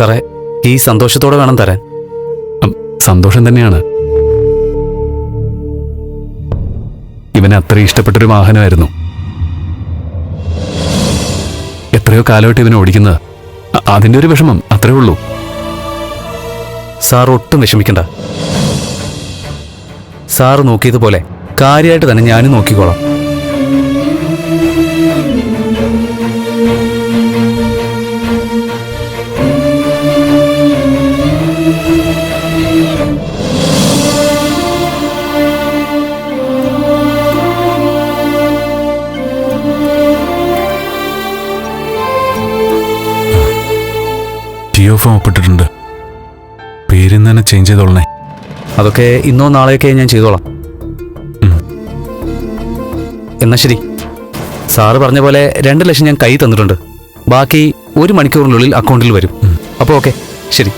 സാറേ ഈ സന്തോഷത്തോടെ വേണം തരാൻ. സന്തോഷം തന്നെയാണ്. ഇവന് അത്ര ഇഷ്ടപ്പെട്ടൊരു വാഹനമായിരുന്നു. എത്രയോ കാലമായിട്ട് ഇവനെ ഓടിക്കുന്നത്. അതിന്റെ ഒരു വിഷമം അത്രേ ഉള്ളൂ. സാർ ഒട്ടും വിഷമിക്കണ്ട. സാറ് നോക്കിയതുപോലെ കാര്യമായിട്ട് തന്നെ ഞാനും നോക്കിക്കോളാം. ജിയോ ഫോം ഒപ്പിട്ടിട്ടുണ്ട് പേരിന്ന് തന്നെ ചേഞ്ച് ചെയ്തോളണേ. അതൊക്കെ ഇന്നോ നാളെയൊക്കെ ഞാൻ ചെയ്തോളാം. എന്നാ ശരി. സാറ് പറഞ്ഞ പോലെ രണ്ട് ലക്ഷം ഞാൻ കൈ തന്നിട്ടുണ്ട്. ബാക്കി ഒരു മണിക്കൂറിനുള്ളിൽ അക്കൗണ്ടിൽ വരും. അപ്പോൾ ഓക്കെ. ശരി.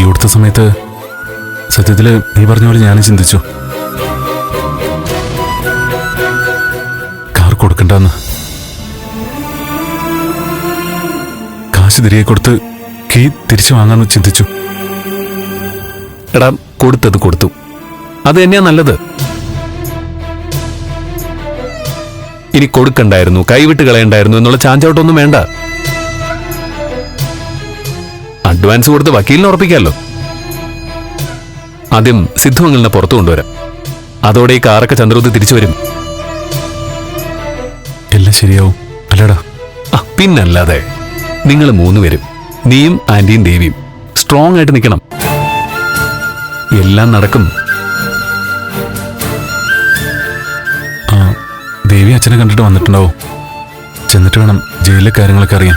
ഈ കൊടുത്ത സമയത്ത് സത്യത്തിൽ നീ പറഞ്ഞ പോലെ ഞാനും ചിന്തിച്ചു. കാർ കൊടുക്കണ്ടെന്ന്. കാശ് തിരികെ കൊടുത്ത് കീ തിരിച്ചു വാങ്ങാന്ന് ചിന്തിച്ചു. എടാ കൊടുത്തത് കൊടുത്തു. അത് തന്നെയാ നല്ലത്. ഇനി കൊടുക്കണ്ടായിരുന്നു കൈവിട്ട് കളയണ്ടായിരുന്നു എന്നുള്ള ചാഞ്ചോട്ടൊന്നും വേണ്ട. അഡ്വാൻസ് കൊടുത്ത് വക്കീലിനെ ഉറപ്പിക്കാമല്ലോ. ആദ്യം സിദ്ധു അങ്ങളിനെ പുറത്തു കൊണ്ടുവരാം. അതോടെ ഈ കാറൊക്കെ ചന്ദ്രൂത്ത് തിരിച്ചു വരും. എല്ലാം ശരിയാവും. അല്ലടാ. ആ പിന്നല്ലാതെ നിങ്ങൾ മൂന്നുപേരും നീയും ആന്റിയും ദേവിയും സ്ട്രോങ് ആയിട്ട് നിൽക്കണം. എല്ലാം നടക്കും. ആ ദേവി അച്ഛനെ കണ്ടിട്ട് വന്നിട്ടുണ്ടാവും. ചെന്നിട്ട് വേണം ജയിലിലെ കാര്യങ്ങളൊക്കെ അറിയാൻ.